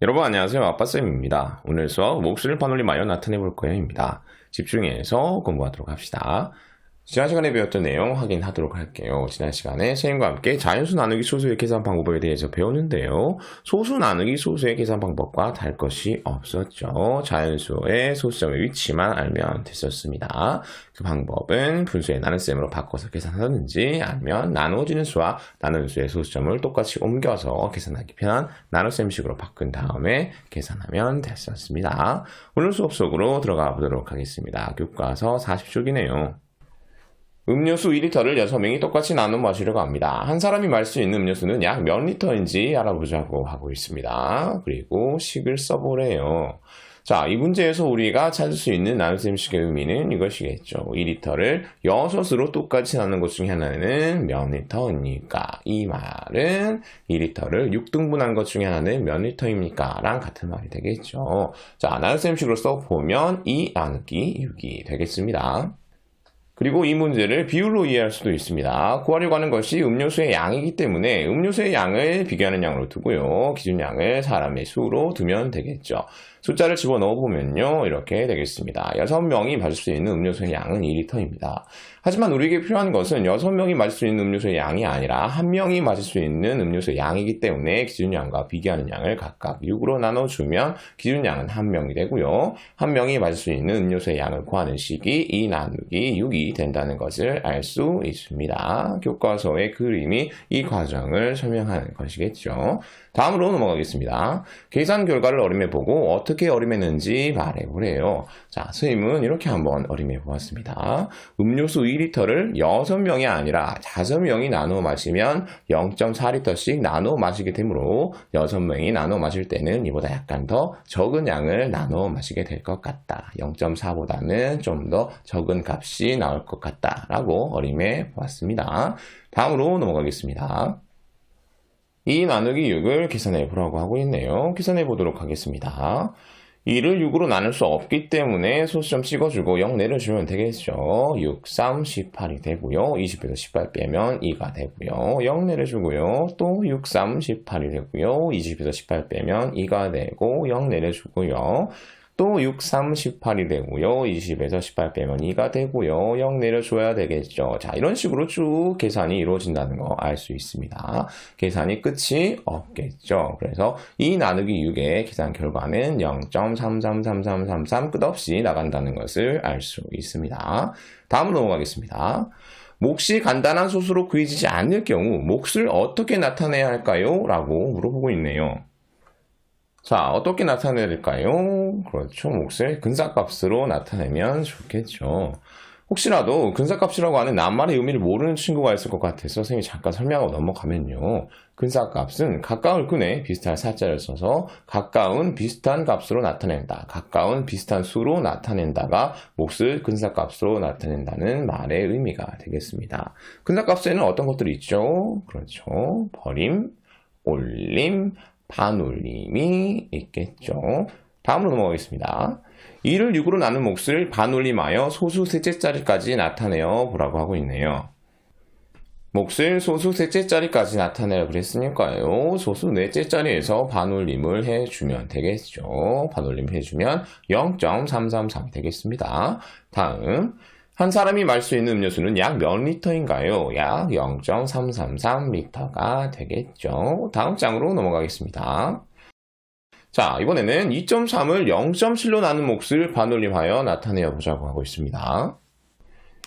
여러분 안녕하세요 아빠쌤입니다. 오늘 수업 목소리를 반올림하여 나타내볼 거예요입니다. 집중해서 공부하도록 합시다. 지난 시간에 배웠던 내용 확인하도록 할게요. 지난 시간에 선생님과 함께 자연수 나누기 소수의 계산 방법에 대해서 배웠는데요. 소수 나누기 소수의 계산 방법과 다를 것이 없었죠. 자연수의 소수점의 위치만 알면 됐었습니다. 그 방법은 분수의 나눗셈으로 바꿔서 계산하든지 아니면 나누어지는 수와 나누는 수의 소수점을 똑같이 옮겨서 계산하기 편한 나눗셈식으로 바꾼 다음에 계산하면 됐었습니다. 오늘 수업 속으로 들어가 보도록 하겠습니다. 교과서 40쪽이네요. 음료수 2리터를 6명이 똑같이 나눠 마시려고 합니다. 한 사람이 마실 수 있는 음료수는 약 몇 리터인지 알아보자고 하고 있습니다. 그리고 식을 써보래요. 자, 이 문제에서 우리가 찾을 수 있는 나눗셈식의 의미는 이것이겠죠. 2리터를 6으로 똑같이 나눈 것 중에 하나는 몇 리터입니까? 이 말은 2리터를 6등분한 것 중에 하나는 몇 리터입니까? 랑 같은 말이 되겠죠. 자, 나눗셈식으로 써보면 2 나누기 6이 되겠습니다. 그리고 이 문제를 비율로 이해할 수도 있습니다. 구하려고 하는 것이 음료수의 양이기 때문에 음료수의 양을 비교하는 양으로 두고요. 기준 양을 사람의 수로 두면 되겠죠. 숫자를 집어넣어 보면요. 이렇게 되겠습니다. 6명이 마실 수 있는 음료수의 양은 2리터입니다. 하지만 우리에게 필요한 것은 6명이 마실 수 있는 음료수의 양이 아니라 1명이 마실 수 있는 음료수의 양이기 때문에 기준양과 비교하는 양을 각각 6으로 나눠주면 기준양은 1명이 되고요. 1명이 마실 수 있는 음료수의 양을 구하는 식이 2 나누기 6이 된다는 것을 알 수 있습니다. 교과서의 그림이 이 과정을 설명하는 것이겠죠. 다음으로 넘어가겠습니다. 계산 결과를 어림해 보고 어떻게 어림했는지 말해보래요. 자, 선생님은 이렇게 한번 어림해 보았습니다. 음료수 2리터를 6명이 아니라 5명이 나누어 마시면 0.4리터씩 나누어 마시게 되므로 6명이 나누어 마실 때는 이보다 약간 더 적은 양을 나누어 마시게 될 것 같다. 0.4보다는 좀 더 적은 값이 나올 것 같다. 라고 어림해 보았습니다. 다음으로 넘어가겠습니다. 2 나누기 6을 계산해 보라고 하고 있네요. 계산해 보도록 하겠습니다. 2를 6으로 나눌 수 없기 때문에 소수점 찍어주고 0 내려주면 되겠죠. 6, 3, 18이 되고요. 20에서 18 빼면 2가 되고요. 0 내려주고요. 또 6, 3, 18이 되고요. 20에서 18 빼면 2가 되고 0 내려주고요. 또 6, 3, 18이 되고요. 20에서 18 빼면 2가 되고요. 0 내려줘야 되겠죠. 자, 이런 식으로 쭉 계산이 이루어진다는 거 알 수 있습니다. 계산이 끝이 없겠죠. 그래서 2 나누기 6의 계산 결과는 0.333333 끝없이 나간다는 것을 알 수 있습니다. 다음으로 넘어가겠습니다. 몫이 간단한 소수로 구해지지 않을 경우 몫을 어떻게 나타내야 할까요? 라고 물어보고 있네요. 자, 어떻게 나타낼까요? 그렇죠. 몫을 근사값으로 나타내면 좋겠죠. 혹시라도 근사값이라고 하는 낱말의 의미를 모르는 친구가 있을 것 같아서 선생님이 잠깐 설명하고 넘어가면요. 근사값은 가까울 끈에 비슷한 사자를 써서 가까운 비슷한 값으로 나타낸다. 가까운 비슷한 수로 나타낸다가 몫을 근사값으로 나타낸다는 말의 의미가 되겠습니다. 근사값에는 어떤 것들이 있죠? 그렇죠. 버림, 올림, 반올림이 있겠죠. 다음으로 넘어가겠습니다. 2를 6으로 나눈 몫을 반올림하여 소수 셋째 자리까지 나타내어 보라고 하고 있네요. 몫을 소수 셋째 자리까지 나타내라 그랬으니까요. 소수 넷째 자리에서 반올림을 해주면 되겠죠. 반올림 해주면 0.333 되겠습니다. 다음 한 사람이 마실 수 있는 음료수는 약 몇 리터인가요? 약 0.333리터가 되겠죠. 다음 장으로 넘어가겠습니다. 자, 이번에는 2.3을 0.7로 나눈 몫을 반올림하여 나타내어 보자고 하고 있습니다.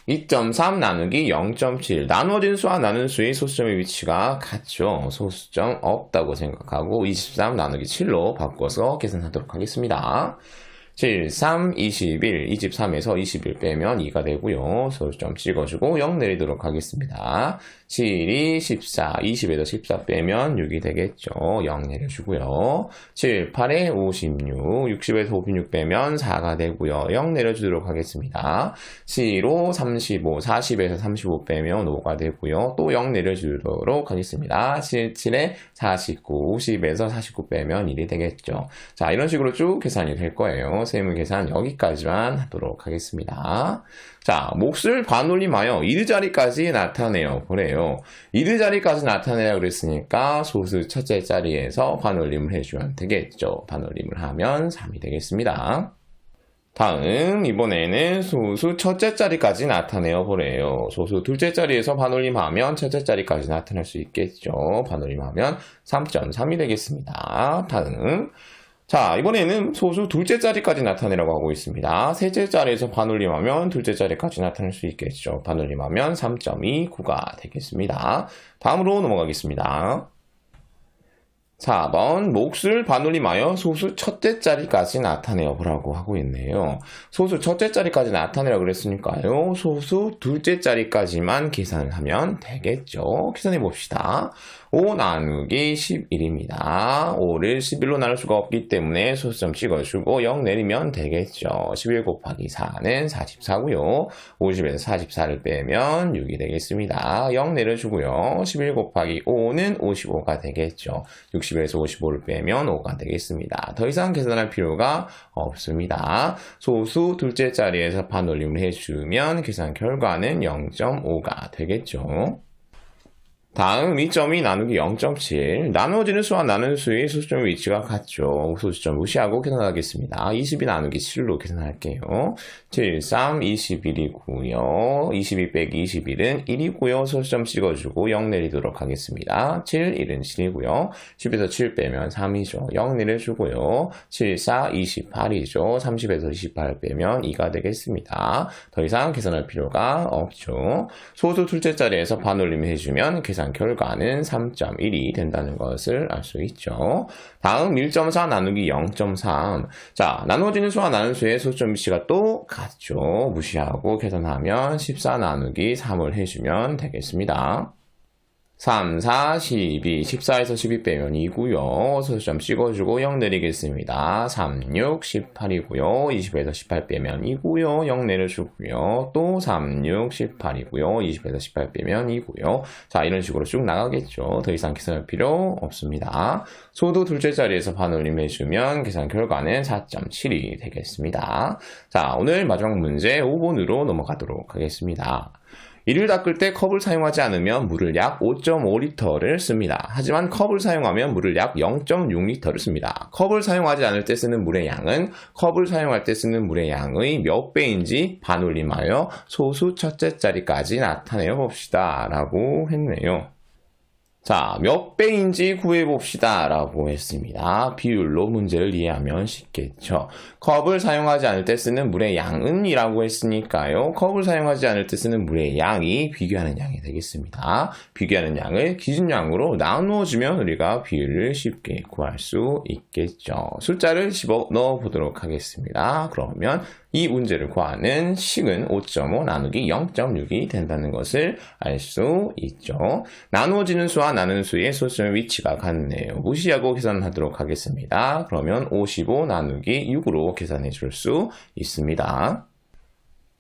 2.3 나누기 0.7 나누어진 수와 나눈 수의 소수점의 위치가 같죠. 소수점 없다고 생각하고 23 나누기 7로 바꿔서 계산하도록 하겠습니다. 7, 3, 21, 23에서 21 빼면 2가 되고요. 소수점 찍어주고 0 내리도록 하겠습니다. 7이 14, 20에서 14 빼면 6이 되겠죠. 0 내려주고요. 7, 8에 56, 60에서 56 빼면 4가 되고요. 0 내려주도록 하겠습니다. 7로 35, 40에서 35 빼면 5가 되고요. 또 0 내려주도록 하겠습니다. 7, 7에 49, 50에서 49 빼면 1이 되겠죠. 자, 이런 식으로 쭉 계산이 될 거예요. 세무 계산 여기까지만 하도록 하겠습니다. 자, 몫을 반올림하여 이르 자리까지 나타내요. 그래요. 이르 자리까지 나타내라 그랬으니까 소수 첫째 자리에서 반올림을 해주면 되겠죠. 반올림을 하면 3이 되겠습니다. 다음 이번에는 소수 첫째 자리까지 나타내어 보래요. 소수 둘째 자리에서 반올림하면 첫째 자리까지 나타낼 수 있겠죠. 반올림하면 3.3이 되겠습니다. 다음 자 이번에는 소수 둘째 자리까지 나타내라고 하고 있습니다. 셋째 자리에서 반올림하면 둘째 자리까지 나타낼 수 있겠죠. 반올림하면 3.29가 되겠습니다. 다음으로 넘어가겠습니다. 4번 몫을 반올림하여 소수 첫째 자리까지 나타내어 보라고 하고 있네요. 소수 첫째 자리까지 나타내라 그랬으니까요. 소수 둘째 자리까지만 계산을 하면 되겠죠. 계산해 봅시다. 5 나누기 11입니다. 5를 11로 나눌 수가 없기 때문에 소수점 찍어주고 0 내리면 되겠죠. 11 곱하기 4는 44고요. 50에서 44를 빼면 6이 되겠습니다. 0 내려주고요. 11 곱하기 5는 55가 되겠죠. 60에서 55를 빼면 5가 되겠습니다. 더 이상 계산할 필요가 없습니다. 소수 둘째 자리에서 반올림을 해주면 계산 결과는 0.5가 되겠죠. 다음 2.2 나누기 0.7 나누어지는 수와 나누는 수의 소수점 위치가 같죠. 소수점 무시하고 계산하겠습니다. 22 나누기 7로 계산할게요. 7, 3, 21이고요. 22 빼기 21은 1이고요. 소수점 찍어주고 0 내리도록 하겠습니다. 7, 1은 7이고요. 10에서 7 빼면 3이죠. 0 내려주고요. 7, 4, 28이죠. 30에서 28 빼면 2가 되겠습니다. 더 이상 계산할 필요가 없죠. 소수 둘째 자리에서 반올림 해주면 계산 계산 결과는 3.1이 된다는 것을 알 수 있죠. 다음 1.4 나누기 0.3. 자, 나누어지는 수와 나눈 수의 소점 위치가 또 같죠. 무시하고 계산하면 14 나누기 3을 해주면 되겠습니다. 3, 4, 12, 14에서 12 빼면 2고요. 소수점 찍어주고 0 내리겠습니다. 3, 6, 18이고요. 20에서 18 빼면 2고요. 0 내려주고요. 또 3, 6, 18이고요. 20에서 18 빼면 2고요. 자, 이런 식으로 쭉 나가겠죠. 더 이상 계산할 필요 없습니다. 소도 둘째 자리에서 반올림 해주면 계산 결과는 4.7이 되겠습니다. 자, 오늘 마지막 문제 5번으로 넘어가도록 하겠습니다. 이를 닦을 때 컵을 사용하지 않으면 물을 약 5.5리터를 씁니다. 하지만 컵을 사용하면 물을 약 0.6리터를 씁니다. 컵을 사용하지 않을 때 쓰는 물의 양은 컵을 사용할 때 쓰는 물의 양의 몇 배인지 반올림하여 소수 첫째 자리까지 나타내어 봅시다. 라고 했네요. 자, 몇 배인지 구해봅시다. 라고 했습니다. 비율로 문제를 이해하면 쉽겠죠. 컵을 사용하지 않을 때 쓰는 물의 양은 이라고 했으니까요. 컵을 사용하지 않을 때 쓰는 물의 양이 비교하는 양이 되겠습니다. 비교하는 양을 기준량으로 나누어주면 우리가 비율을 쉽게 구할 수 있겠죠. 숫자를 집어 넣어 보도록 하겠습니다. 그러면 이 문제를 구하는 식은 5.5 나누기 0.6이 된다는 것을 알 수 있죠. 나누어지는 수와 나누는 수의 소수점 위치가 같네요. 무시하고 계산하도록 하겠습니다. 그러면 55 나누기 6으로 계산해 줄 수 있습니다.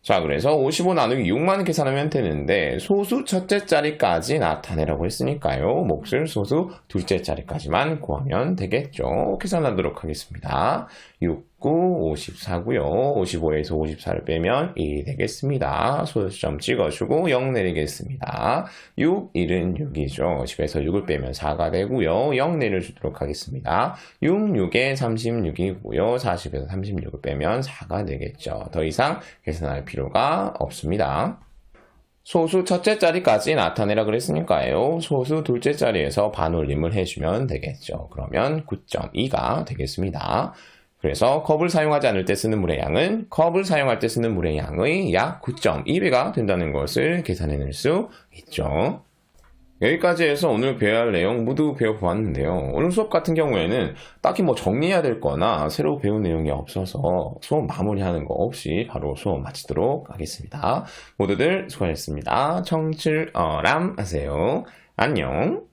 자, 그래서 55 나누기 6만 계산하면 되는데 소수 첫째 자리까지 나타내라고 했으니까요. 몫을 소수 둘째 자리까지만 구하면 되겠죠. 계산하도록 하겠습니다. 6 9, 54고요. 55에서 54를 빼면 1이 되겠습니다. 소수점 찍어주고 0 내리겠습니다. 6, 1은 6이죠. 10에서 6을 빼면 4가 되고요. 0 내려주도록 하겠습니다. 6, 6에 36이고요. 40에서 36을 빼면 4가 되겠죠. 더 이상 계산할 필요가 없습니다. 소수 첫째 자리까지 나타내라 그랬으니까요. 소수 둘째 자리에서 반올림을 해주면 되겠죠. 그러면 9.2가 되겠습니다. 그래서 컵을 사용하지 않을 때 쓰는 물의 양은 컵을 사용할 때 쓰는 물의 양의 약 9.2배가 된다는 것을 계산해낼 수 있죠. 여기까지 해서 오늘 배워야 할 내용 모두 배워보았는데요. 오늘 수업 같은 경우에는 딱히 뭐 정리해야 될 거나 새로 배운 내용이 없어서 수업 마무리하는 거 없이 바로 수업 마치도록 하겠습니다. 모두들 수고하셨습니다. 청출어람 하세요. 안녕.